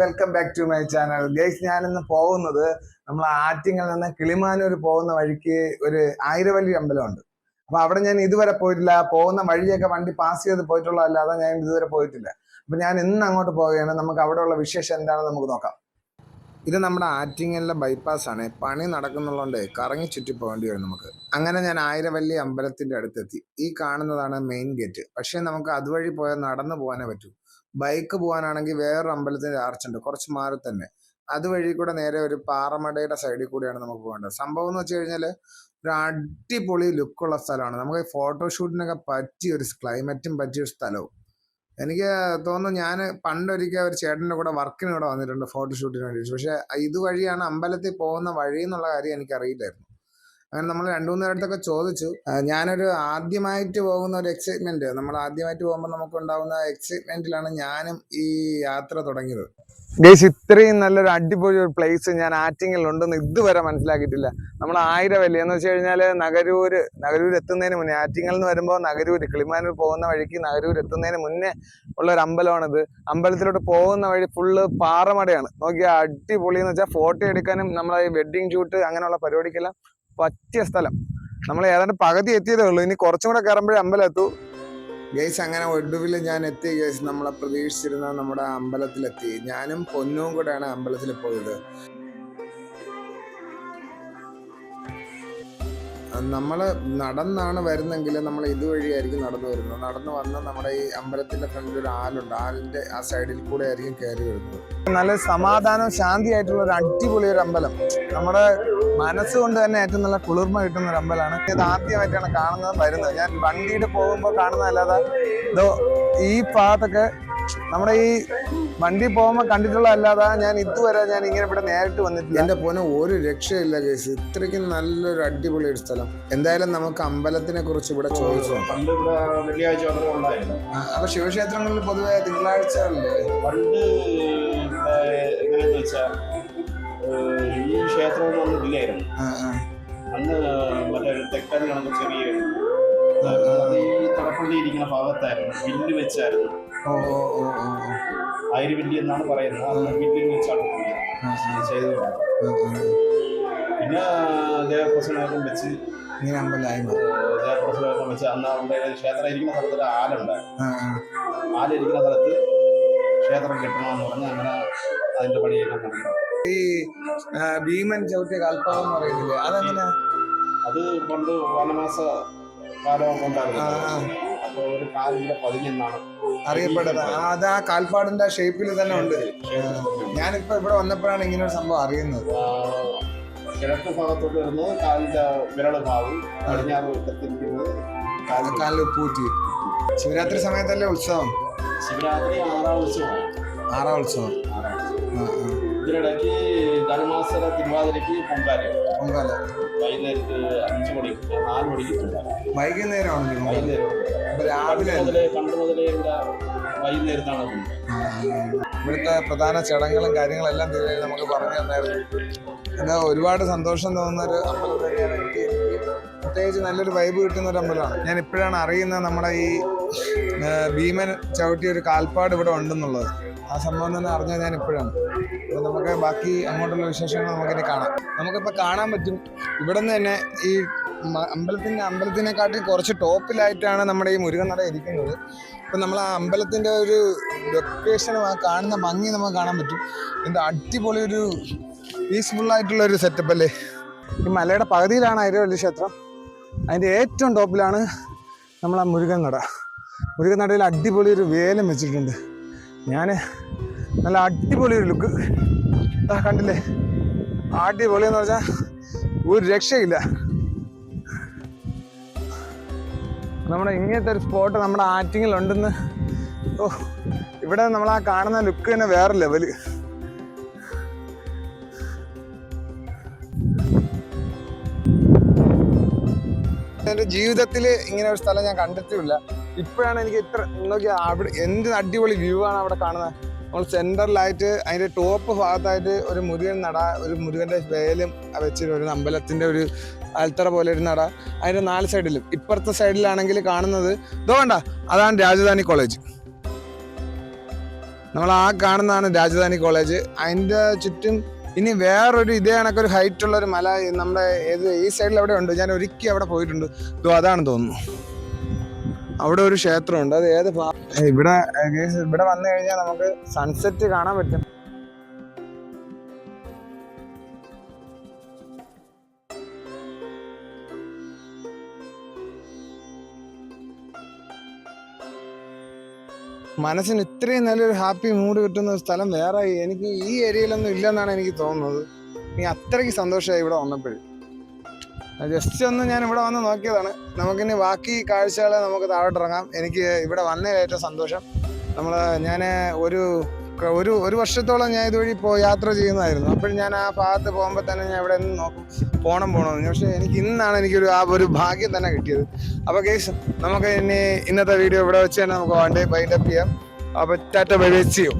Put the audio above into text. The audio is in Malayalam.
Welcome back to my channel guys ഞാനിന്ന് പോകുന്നത് നമ്മൾ ആറ്റിങ്ങിൽ നിന്ന് കിളിമാനൂർ പോകുന്ന വഴിക്ക് ഒരു ആയിരവല്ലി അമ്പലമുണ്ട്. അപ്പൊ അവിടെ ഞാൻ ഇതുവരെ പോയിട്ടില്ല. പോകുന്ന വഴിയൊക്കെ വണ്ടി പാസ് ചെയ്ത് പോയിട്ടുള്ള അല്ലാതെ ഞാൻ ഇതുവരെ പോയിട്ടില്ല. അപ്പൊ ഞാൻ ഇന്ന് അങ്ങോട്ട് പോവുകയാണ്. നമുക്ക് അവിടെയുള്ള വിശേഷം എന്താണെന്ന് നമുക്ക് നോക്കാം. ഇത് നമ്മുടെ ആറ്റിങ്ങലിലെ ആണ്. പണി നടക്കുന്നുള്ളതുകൊണ്ട് കറങ്ങി ചുറ്റി പോകേണ്ടി വരും നമുക്ക്. അങ്ങനെ ഞാൻ ആയിരവല്ലി അമ്പലത്തിന്റെ അടുത്തെത്തി. ഈ കാണുന്നതാണ് മെയിൻ ഗേറ്റ് പക്ഷേ നമുക്ക് അതുവഴി പോയാൽ നടന്നു പോകാനേ പറ്റൂ. ബൈക്ക് പോകാനാണെങ്കിൽ വേറൊരു അമ്പലത്തിന്റെ ആർച്ച് ഉണ്ട് കുറച്ച് മാറി തന്നെ. അതുവഴി കൂടെ നേരെ ഒരു പാറമടയുടെ സൈഡിൽ കൂടിയാണ് നമുക്ക് പോകേണ്ടത്. സംഭവം എന്ന് വെച്ച് കഴിഞ്ഞാൽ ഒരു അടിപൊളി ലുക്കുള്ള സ്ഥലമാണ്. നമുക്ക് ഫോട്ടോഷൂട്ടിനൊക്കെ പറ്റിയ ഒരു ക്ലൈമറ്റും പറ്റിയ ഒരു സ്ഥലവും. എനിക്ക് തോന്നുന്നു ഞാൻ പണ്ടൊരിക്കൽ ഒരു ചേട്ടന്റെ കൂടെ വർക്കിന് ഇവിടെ വന്നിട്ടുണ്ട് ഫോട്ടോഷൂട്ടിന് വേണ്ടി പക്ഷേ ഇതുവഴിയാണ് അമ്പലത്തിൽ പോകുന്ന വഴി എന്നുള്ള കാര്യം എനിക്ക് അറിയില്ലായിരുന്നു അങ്ങനെ നമ്മൾ രണ്ടു മൂന്ന് ചോദിച്ചു. ഞാനൊരു ആദ്യമായിട്ട് പോകുന്ന ഒരു എക്സൈറ്റ്മെന്റ് നമ്മൾ ആദ്യമായിട്ട് പോകുമ്പോൾ നമുക്ക് ഉണ്ടാകുന്ന എക്സൈറ്റ്മെന്റിലാണ് ഞാനും ഈ യാത്ര തുടങ്ങിയത്. ഗേസ് ഇത്രയും നല്ലൊരു അടിപൊളി ഒരു പ്ലേസ് ഞാൻ ആറ്റിങ്ങിൽ ഉണ്ടെന്ന് ഇതുവരെ മനസ്സിലാക്കിയിട്ടില്ല. നമ്മൾ ആയിരവല്ലി. എന്ന് വെച്ച് കഴിഞ്ഞാൽ നഗരൂര് നഗരൂർ എത്തുന്നതിന് മുന്നേ ആറ്റിങ്ങൽ എന്ന് വരുമ്പോൾ നഗരൂര് കിളിമാനൂർ പോകുന്ന വഴിക്ക് നഗരൂർ എത്തുന്നതിന് മുന്നേ ഉള്ള ഒരു അമ്പലമാണിത്. അമ്പലത്തിലോട്ട് പോകുന്ന വഴി ഫുള്ള് പാറമടയാണ്. നോക്കിയാൽ അടിപൊളി എന്ന് വെച്ചാൽ ഫോട്ടോ എടുക്കാനും നമ്മളെ വെഡ്ഡിങ് ഷൂട്ട് അങ്ങനെയുള്ള പരിപാടിക്കെല്ലാം പറ്റിയ സ്ഥലം. നമ്മൾ ഏതാണ്ട് പകുതി എത്തിയതേ ഉള്ളൂ. ഇനി കുറച്ചും കൂടെ കയറുമ്പോഴേ അമ്പലം എത്തൂ. ഗേസ് അങ്ങനെ ഒടുവിൽ ഞാൻ എത്തി ഗേസ് നമ്മളെ പ്രതീക്ഷിച്ചിരുന്ന നമ്മുടെ അമ്പലത്തിലെത്തി. ഞാനും പൊന്നും കൂടെയാണ് അമ്പലത്തിൽ പോയത്. നമ്മൾ നടന്നാണ് വരുന്നെങ്കിൽ നമ്മൾ ഇതുവഴിയായിരിക്കും നടന്നു വരുന്നത്. നടന്നു വന്ന് നമ്മുടെ ഈ അമ്പലത്തിന്റെ ഫ്രണ്ടിൽ ഒരു ആലുണ്ട് ആലിന്റെ ആ സൈഡിൽ കൂടെ ആയിരിക്കും കയറി വരുന്നത്. നല്ല സമാധാനവും ശാന്തിയായിട്ടുള്ള ഒരു അടിപൊളി ഒരു അമ്പലം. നമ്മുടെ മനസ്സുകൊണ്ട് തന്നെ ഏറ്റവും നല്ല കുളിർമ കിട്ടുന്ന ഒരു അമ്പലമാണ്. ഇത് ആദ്യമായിട്ടാണ് കാണുന്നത് വരുന്നത്. ഞാൻ വണ്ടിയിട്ട് പോകുമ്പോൾ കാണുന്നതല്ലാതെ ഇതോ ഈ ഭാഗത്തൊക്കെ നമ്മുടെ ഈ വണ്ടി പോകുമ്പോൾ കണ്ടിട്ടുള്ളതല്ലാതെ ഞാൻ ഇതുവരെ ഞാൻ ഇങ്ങനെ ഇവിടെ നേരിട്ട് വന്നിട്ടില്ല. എന്റെ പോനെ ഒരു രക്ഷയില്ല കേസ് ഇത്രയ്ക്കും നല്ലൊരു അടിപൊളി ഒരു സ്ഥലം. എന്തായാലും നമുക്ക് അമ്പലത്തിനെ കുറിച്ച് ഇവിടെ ചോദിച്ചു അപ്പൊ ശിവക്ഷേത്രങ്ങളിൽ പൊതുവെ തിങ്കളാഴ്ച പണ്ട് ഇവിടെ എങ്ങനെയാന്ന് വെച്ചാൽ ഈ ക്ഷേത്രം ഒന്നും ഇല്ലായിരുന്നു അന്ന് മറ്റേ തെക്കൻ കണക്ക് ചെറിയ ഈ തടപ്പള്ളി ഇരിക്കുന്ന ഭാഗത്തായിരുന്നു. വില്ല് വെച്ചായിരുന്നു. ഓ വില്ല് എന്നാണ് പറയുന്നത്. അന്ന് വില്ലിൽ വെച്ചാണ് ചെയ്തത്. പിന്നെ ദേവപ്രസനമൊക്കെ വെച്ച് ഇങ്ങനെ അമ്പലമായി വെച്ച് അന്ന് അവിടെ ക്ഷേത്രം ഇരിക്കുന്ന സ്ഥലത്ത് ഒരു ആലുണ്ട്. ആലിരിക്കുന്ന സ്ഥലത്ത് ക്ഷേത്രം കെട്ടണമെന്ന് പറഞ്ഞ് അങ്ങനെ അതിന്റെ പണിയൊക്കെ നടന്നു ഈ ഭീമൻ ചവിട്ടിയ കൽപ്പാവെന്ന് പറയുന്നില്ലേ? അതെങ്ങനെ അത് പണ്ട് വനമാസ അറിയപ്പെടുന്നത് അത് ആ കാൽപ്പാടിന്റെ ഷേപ്പിൽ തന്നെ ഉണ്ട്. ഞാനിപ്പോ ഇവിടെ വന്നപ്പോഴാണ് ഇങ്ങനെ ഒരു സംഭവം അറിയുന്നത്. കിഴക്ക് ഭാഗത്തോട്ട് വരുന്നത് കാലിന്റെ വിരൾ ഭാഗം. പടിഞ്ഞാറ് കാലിൽ ഉപ്പൂറ്റി ശിവരാത്രി സമയത്തല്ലേ ഉത്സവം? ശിവരാത്രി ആറാം ഉത്സവം ആറാം ഉത്സവം. ആ, ആ. ഇതിനിടയ്ക്ക് ധനുമാസര തിരുവാതിരയ്ക്ക് പൊങ്കാല. പൊങ്കാല. വൈകുന്നേരത്ത് അഞ്ച് മണിക്ക് നാല് മണിക്ക് പൊങ്കാല. വൈകുന്നേരമാണ്. വൈകുന്നേരം. രാവിലെ മുതലേ പണ്ട് മുതലേ ഇവിടെ വൈകുന്നേരത്താണ്. ഇവിടുത്തെ പ്രധാന ചടങ്ങുകളും കാര്യങ്ങളെല്ലാം തീരെ നമുക്ക് പറഞ്ഞു തന്നായിരുന്നു. പിന്നെ ഒരുപാട് സന്തോഷം തോന്നുന്ന ഒരു അമ്പലം തന്നെയാണ്. എനിക്ക് പ്രത്യേകിച്ച് നല്ലൊരു വൈബ് കിട്ടുന്ന ഒരു അമ്പലമാണ്. ഞാൻ ഇപ്പോഴാണ് അറിയുന്നത് നമ്മുടെ ഈ ഭീമൻ ചവിട്ടിയ ഒരു കാൽപ്പാട് ഇവിടെ ഉണ്ടെന്നുള്ളത്. ആ സംഭവം തന്നെ അറിഞ്ഞത് ഞാൻ ഇപ്പോഴാണ്. അപ്പോൾ നമുക്ക് ബാക്കി അങ്ങോട്ടുള്ള വിശേഷങ്ങൾ നമുക്കിനി കാണാം. നമുക്കിപ്പോൾ കാണാൻ പറ്റും. ഇവിടെ നിന്ന് തന്നെ ഈ അമ്പലത്തിന്റെ അമ്പലത്തിനെക്കാട്ടി കുറച്ച് ടോപ്പിലായിട്ടാണ് നമ്മുടെ ഈ മുരുകൻ നട ഇരിക്കുന്നത്. ഇപ്പം നമ്മൾ ആ അമ്പലത്തിന്റെ ഒരു ലൊക്കേഷനും ആ കാണുന്ന ഭംഗി നമുക്ക് കാണാൻ പറ്റും. എന്താ അടിപൊളി ഒരു പീസ്ഫുൾ ആയിട്ടുള്ള ഒരു സെറ്റപ്പ് അല്ലേ? ഈ മലയുടെ പകുതിയിലാണ് അരവല്ലി ക്ഷേത്രം. അതിന്റെ ഏറ്റവും ടോപ്പിലാണ് നമ്മൾ ആ മുരുകൻ നട. മുരുകൻ നടയിൽ അടിപൊളി ഒരു വേലം വെച്ചിട്ടുണ്ട്. ഞാൻ നല്ല അടിപൊളി ഒരു ലുക്ക് കണ്ടില്ലേ? അടിപൊളി എന്ന് പറഞ്ഞാൽ ഒരു രക്ഷയില്ല. നമ്മുടെ ഇങ്ങനത്തെ ഒരു സ്പോട്ട് നമ്മുടെ ആറ്റിങ്ങിലുണ്ടെന്ന് ഓ ഇവിടെ നമ്മൾ ആ കാണുന്ന ലുക്ക് തന്നെ വേറെ ലെവൽ എന്റെ ജീവിതത്തിൽ ഇങ്ങനെ ഒരു സ്ഥലം ഞാൻ കണ്ടിട്ടില്ല. ഇപ്പോഴാണ് എനിക്ക് ഇത്ര നോക്കിയാൽ അവിടെ എന്ത് അടിപൊളി വ്യൂ ആണ് അവിടെ കാണുന്നത് നമ്മൾ സെന്ററിലായിട്ട് അതിന്റെ ടോപ്പ് ഭാഗത്തായിട്ട് ഒരു മുരുകൻ നട ഒരു മുരുകന്റെ വേലും വെച്ചിട്ട് ഒരു അമ്പലത്തിന്റെ ഒരു അൽത്തറ പോലെ ഒരു നട. അതിന്റെ നാല് സൈഡിലും ഇപ്പുറത്തെ സൈഡിലാണെങ്കിൽ കാണുന്നത് ഇതോ വേണ്ട അതാണ് രാജധാനി കോളേജ് നമ്മൾ ആ കാണുന്നതാണ് രാജധാനി കോളേജ് അതിന്റെ ചുറ്റും ഇനി വേറൊരു ഇതേ കണക്കൊരു ഹൈറ്റ് ഉള്ള ഒരു മല നമ്മുടെ ഏത് ഈ സൈഡിൽ അവിടെ ഉണ്ട്. ഞാൻ ഒരിക്കൽ അവിടെ പോയിട്ടുണ്ട്. ഇതോ അതാണ് തോന്നുന്നു. അവിടെ ഒരു ക്ഷേത്രമുണ്ട്. അത് ഏത് ഇവിടെ ഇവിടെ വന്നു കഴിഞ്ഞാൽ നമുക്ക് സൺസെറ്റ് കാണാൻ പറ്റും. മനസ്സിന് ഇത്രയും നല്ലൊരു ഹാപ്പി മൂഡ് കിട്ടുന്ന ഒരു സ്ഥലം വേറെ. എനിക്ക് ഈ ഏരിയയിലൊന്നും ഇല്ലെന്നാണ് എനിക്ക് തോന്നുന്നത്. നീ അത്രയ്ക്ക് സന്തോഷമായി ഇവിടെ വന്നപ്പോഴും. ജസ്റ്റ് ഒന്ന് ഞാൻ ഇവിടെ വന്ന് നോക്കിയതാണ്. നമുക്കിനി ബാക്കി കാഴ്ചകളെ നമുക്ക് താഴോട്ടിറങ്ങാം. എനിക്ക് ഇവിടെ വന്നതിൽ ഏറ്റവും സന്തോഷം. നമ്മൾ ഞാൻ ഒരു ഒരു ഒരു വർഷത്തോളം ഞാൻ ഇതുവഴി പോ യാത്ര ചെയ്യുന്നതായിരുന്നു. അപ്പോൾ ഞാൻ ആ ഭാഗത്ത് പോകുമ്പോൾ തന്നെ ഞാൻ ഇവിടെ നിന്ന് നോക്കും. പോണം പോകണമെന്ന് പക്ഷേ എനിക്ക് ഇന്നാണ് എനിക്കൊരു ആ ഒരു ഭാഗ്യം തന്നെ കിട്ടിയത്. അപ്പോൾ കേസ് നമുക്ക് ഇനി ഇന്നത്തെ വീഡിയോ ഇവിടെ വെച്ച് തന്നെ നമുക്ക് വണ്ടി ബൈൻഡപ്പ് ചെയ്യാം. അപ്പോൾ ടാറ്റ ബൈ വെച്ച് ചെയ്യും